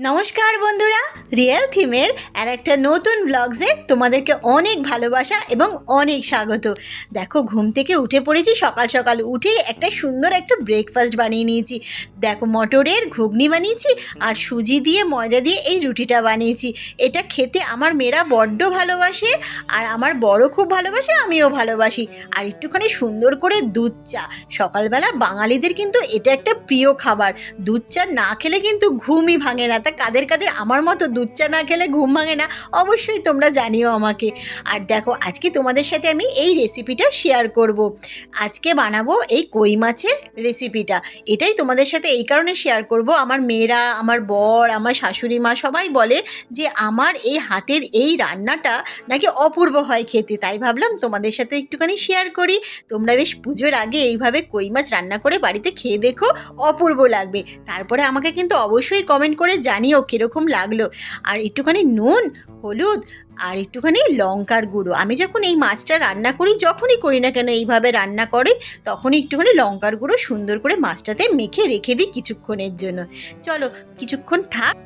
নমস্কার বন্ধুরা রিয়েল থিমের আর একটা নতুন ব্লগসে তোমাদেরকে অনেক ভালোবাসা এবং অনেক স্বাগত। দেখো, ঘুম থেকে উঠে পড়েছি, সকাল সকাল উঠে একটা সুন্দর একটা ব্রেকফাস্ট বানিয়ে নিয়েছি। দেখো, মটরের ঘুগনি বানিয়েছি আর সুজি দিয়ে ময়দা দিয়ে এই রুটিটা বানিয়েছি। এটা খেতে আমার মেয়েরা বড্ড ভালোবাসে আর আমার বড় খুব ভালোবাসে, আমিও ভালোবাসি। আর একটুখানি সুন্দর করে দুধ চা। সকালবেলা বাঙালিদের কিন্তু এটা একটা প্রিয় খাবার। দুধ চা না খেলে কিন্তু ঘুমই ভাঙে না। তা কাদের কাদের আমার মতো দুধ চা না খেলে ঘুম ভাঙে না, অবশ্যই তোমরা জানিও আমাকে। আর দেখো, আজকে তোমাদের সাথে আমি এই রেসিপিটা শেয়ার করব। আজকে বানাবো এই কই মাছের রেসিপিটা এটাই তোমাদের সাথে এই কারণে শেয়ার করব। আমার মেয়েরা, আমার বর, আমার শাশুড়ি মা সবাই বলে যে, আমার এই হাতের এই রান্নাটা নাকি অপূর্ব হয় খেতে। তাই ভাবলাম তোমাদের সাথে একটুখানি শেয়ার করি। তোমরা বেশ পুজোর আগে এইভাবে কই মাছ রান্না করে বাড়িতে খেয়ে দেখো, অপূর্ব লাগবে। তারপরে আমাকে কিন্তু অবশ্যই কমেন্ট করে জানিও কীরকম লাগল। আর একটুখানি নুন, হলুদ আর একটুখানি লঙ্কার গুঁড়ো। আমি যখন এই মাছটা রান্না করি, যখনই করি না কেন এইভাবে রান্না করে, তখনই একটুখানি লঙ্কার গুঁড়ো সুন্দর করে মাছটাতে মেখে রেখে দিই কিছুক্ষণের জন্য। চলো, কিছুক্ষণ থাক।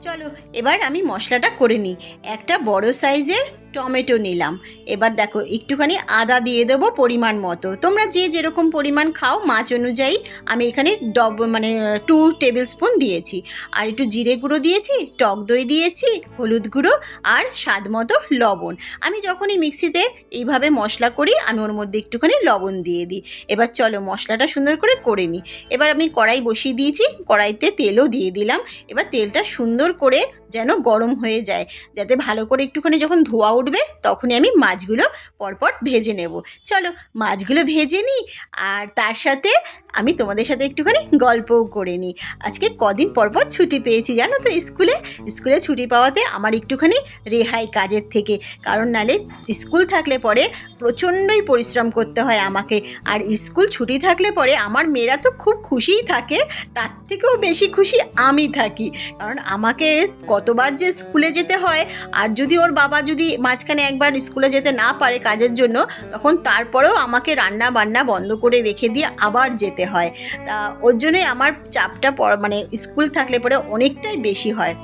চলো, এবার আমি মশলাটা করে নিই। একটা বড় সাইজের টমেটো নিলাম। এবার দেখো, একটুখানি আদা দিয়ে দেবো পরিমাণ মতো। তোমরা যে যেরকম পরিমাণ খাও মাছ অনুযায়ী আমি এখানে ডব মানে টু টেবিল স্পুন দিয়েছি। আর একটু জিরে গুঁড়ো দিয়েছি, টক দই দিয়েছি, হলুদ গুঁড়ো আর স্বাদ মতো লবণ। আমি যখনই মিক্সিতে এইভাবে মশলা করি, আমি ওর মধ্যে একটুখানি লবণ দিয়ে দিই। এবার চলো মশলাটা সুন্দর করে করে নিই। এবার আমি কড়াই বসিয়ে দিয়েছি, কড়াইতে তেলও দিয়ে দিলাম। এবার তেলটা সুন্দর করে যেন গরম হয়ে যায়, যাতে ভালো করে একটুখানি যখন ধোয়া উঠবে তখনই আমি মাছগুলো পরপর ভেজে নেব। চলো মাছগুলো ভেজে নিই আর তার সাথে আমি তোমাদের সাথে একটুখানি গল্পও করে নিই। আজকে কদিন পরপর ছুটি পেয়েছি, জানো তো? স্কুলে স্কুলে ছুটি পাওয়াতে আমার একটুখানি রেহাই কাজের থেকে। কারণ নালে স্কুল থাকলে পরে প্রচণ্ডই পরিশ্রম করতে হয় আমাকে। আর স্কুল ছুটি থাকলে পরে আমার মেয়েরা তো খুব খুশিই থাকে, তার থেকেও বেশি খুশি আমি থাকি। কারণ আমাকে কতবার যে স্কুলে যেতে হয়, আর যদি ওর বাবা যদি মাঝখানে একবার স্কুলে যেতে না পারে কাজের জন্য, তখন তারপরেও আমাকে রান্না বান্না বন্ধ করে রেখে দিয়ে আবার যেতে হয়। তা ওর জন্যই আমার চাপটা মানে স্কুল থাকলে পরে অনেকটাই বেশি হয়।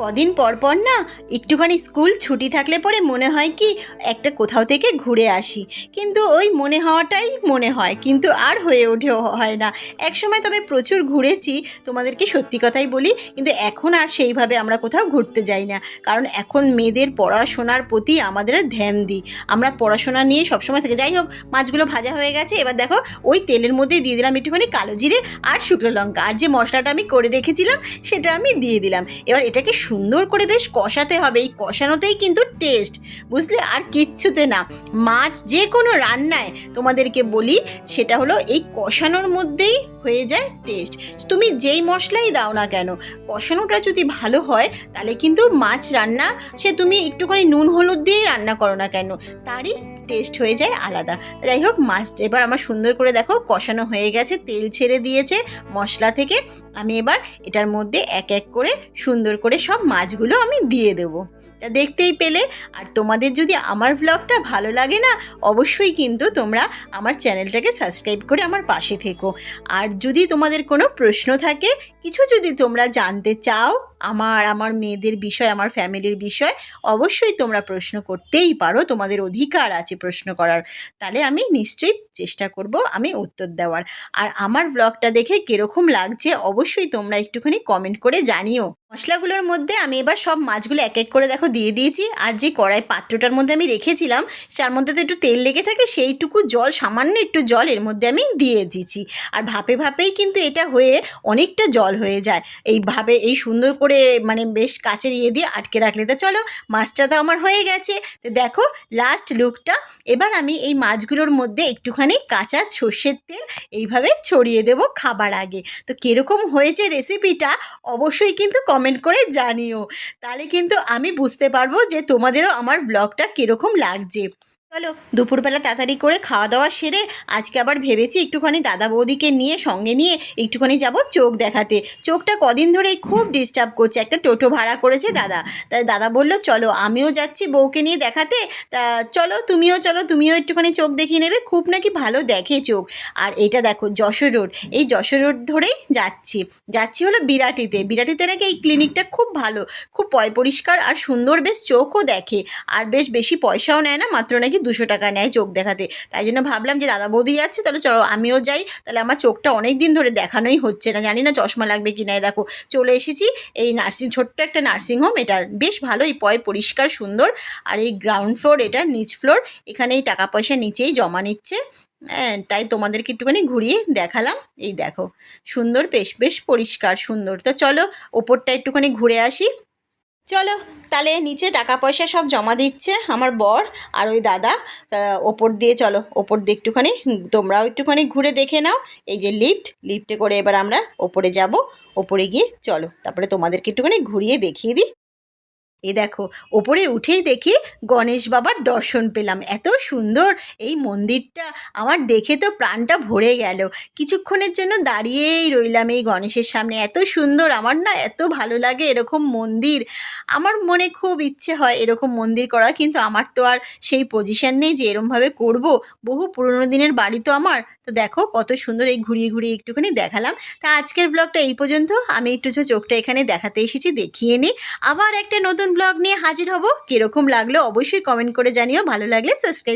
কদিন পর পর না একটুখানি স্কুল ছুটি থাকলে পরে মনে হয় কি একটা কোথাও থেকে ঘুরে আসি। কিন্তু ওই মনে হওয়াটাই মনে হয়, কিন্তু আর হয়ে ওঠে, হয় না। এক সময় তবে প্রচুর ঘুরেছি, তোমাদেরকে সত্যি কথাই বলি, কিন্তু এখন আর সেইভাবে আমরা কোথাও ঘুরতে যাই না। কারণ এখন মেয়েদের পড়াশোনার প্রতি আমাদের ধ্যান দিই আমরা পড়াশোনা নিয়ে সবসময় থেকে, যাই হোক, মাছগুলো ভাজা হয়ে গেছে, এবার দেখো ওই তেলের মধ্যে দিয়ে দিলাম একটুখানি কালো জিরে আর শুকনো লঙ্কা। আর যে মশলাটা আমি করে রেখেছিলাম, সেটা আমি দিয়ে দিলাম। এবার এটাকে সুন্দর করে বেশ কষাতে হবে। এই কষানোতেই কিন্তু টেস্ট বুঝলে? আর কিচ্ছুতে না। মাছ যে কোনো রান্নায় তোমাদেরকে বলি, সেটা হলো এই কষানোর মধ্যেই হয়ে যায় টেস্ট তুমি যেই মশলাই দাও না কেন, কষানোটা যদি ভালো হয়, তাহলে কিন্তু মাছ রান্না, সে তুমি একটুখানি নুন, হলুদ দিয়েই রান্না করো না কেন। তারই টেস্ট হয়ে যায় আলাদা। যাই হোক, মাছ এবার আমার সুন্দর করে দেখো কষানো হয়ে গেছে, তেল ছেড়ে দিয়েছে মশলা থেকে। আমি এবার এটার মধ্যে এক এক করে সুন্দর করে সব মাছগুলো আমি দিয়ে দেবো। তা দেখতেই পেলে, আর তোমাদের যদি আমার ব্লগটা ভালো লাগে না, অবশ্যই কিন্তু তোমরা আমার চ্যানেলটাকে সাবস্ক্রাইব করে আমার পাশে থেকো। আর যদি তোমাদের কোনো প্রশ্ন থাকে, কিছু যদি তোমরা জানতে চাও আমার আমার মেয়েদের বিষয়, আমার ফ্যামিলির বিষয় অবশ্যই তোমরা প্রশ্ন করতেই পারো। তোমাদের অধিকার আছে প্রশ্ন করার। তাহলে আমি নিশ্চয়ই চেষ্টা করব আমি উত্তর দেওয়ার। আর আমার ব্লগটা দেখে কীরকম লাগছে অবশ্যই তোমরা একটুখানি কমেন্ট করে জানিও। মশলাগুলোর মধ্যে আমি এবার সব মাছগুলো এক এক করে দেখো দিয়ে দিয়েছি। আর যে কড়াই পাত্রটার মধ্যে আমি রেখেছিলাম, তার মধ্যে তো একটু তেল লেগে থাকে, সেইটুকু জল, সামান্য একটু জল এর মধ্যে আমি দিয়ে দিয়েছি। আর ভাপে ভাপেই কিন্তু এটা হয়ে অনেকটা জল হয়ে যায়। এই ভাবে এই সুন্দর করে মানে বেশ কাছের ইয়ে দিয়ে আটকে রাখলে তো চলো, মাছটা তো আমার হয়ে গেছে। তো দেখো লাস্ট লুকটা এবার আমি এই মাছগুলোর মধ্যে একটুখানি কাঁচা সর্ষের তেল এইভাবে ছড়িয়ে দেব খাবার আগে। তো কীরকম হয়েছে রেসিপিটা অবশ্যই কিন্তু কমেন্ট করে জানিও। তাহলে কিন্তু আমি বুঝতে পারব যে তোমাদেরও আমার ব্লগটা কীরকম লাগছে। চলো দুপুরবেলা তাড়াতাড়ি করে খাওয়া দাওয়া সেরে আজকে আবার ভেবেছি একটুখানি দাদা বৌদিকে নিয়ে, সঙ্গে নিয়ে একটুখানি যাব চোখ দেখাতে। চোখটা কদিন ধরেই খুব ডিস্টার্ব করছে, একটা টোটো ভাড়া করেছে দাদা। তাই দাদা বলল, চলো আমিও যাচ্ছি বউকে নিয়ে দেখাতে। তা চলো তুমিও চলো, তুমিও একটুখানি চোখ দেখিয়ে নেবে, খুব নাকি ভালো দেখে চোখ। আর এটা দেখো, যশোর রোড। এই যশোর রোড ধরেই যাচ্ছি। যাচ্ছি হলো বিরাটিতে। বিরাটিতে নাকি এই ক্লিনিকটা খুব ভালো, খুব পয় পরিষ্কার আর সুন্দর, বেশ চোখও দেখে। আর বেশ বেশি পয়সাও নেয় না, মাত্র নাকি দুশো টাকা নেয় চোখ দেখাতে? তাই জন্য ভাবলাম যে, দাদা বৌদি যাচ্ছে, তাহলে চলো আমিও যাই। তাহলে আমার চোখটা অনেক দিন ধরে দেখানোই হচ্ছে না। জানি না চশমা লাগবে কি না দেখো, চলে এসেছি এই নার্সিং, ছোট্ট একটা নার্সিং হোম। এটার বেশ ভালোই পয়, পরিষ্কার, সুন্দর। আর এই গ্রাউন্ড ফ্লোর, এটা নিচ ফ্লোর, এখানে এই টাকা পয়সা নিচেই জমা নিচ্ছে। হ্যাঁ তাই তোমাদেরকে একটুখানি ঘুরিয়ে দেখালাম। এই দেখো, সুন্দর, বেশ বেশ পরিষ্কার, সুন্দর। তো চলো, ওপরটা একটুখানি ঘুরে আসি। চলো, তাহলে নিচে টাকা পয়সা সব জমা দিচ্ছে আমার বর আর ওই দাদা। ওপর দিয়ে চলো, ওপর দিয়ে একটুখানি, তোমরাও একটুখানি ঘুরে দেখে নাও। এই যে লিফট লিফটে করে এবার আমরা ওপরে যাব। ওপরে গিয়ে চলো, তারপরে তোমাদেরকে একটুখানি ঘুরিয়ে দেখিয়ে দিই। এ দেখো, ওপরে উঠেই দেখি গণেশ বাবার দর্শন পেলাম। এত সুন্দর এই মন্দিরটা। আমার দেখে তো প্রাণটা ভরে গেল। কিছুক্ষণের জন্য দাঁড়িয়েই রইলাম এই গণেশের সামনে। এত সুন্দর, আমার না এত ভালো লাগে এরকম মন্দির। আমার মনে খুব ইচ্ছে হয় এরকম মন্দির করা কিন্তু আমার তো আর সেই পজিশান নেই যে এরমভাবে করব। বহু পুরনো দিনের বাড়ি তো আমার। তো দেখো, কত সুন্দর এই ঘুরিয়ে ঘুরিয়ে একটুখানি দেখালাম। তা আজকের ব্লগটা এই পর্যন্ত। আমি একটু চোখটা এখানে দেখাতে এসেছি, দেখিয়ে নিই। আবার একটা নতুন ব্লগ নিয়ে হাজির হব। কীরকম লাগল অবশ্যই কমেন্ট করে জানিও। ভালো লাগলে সাবস্ক্রাইব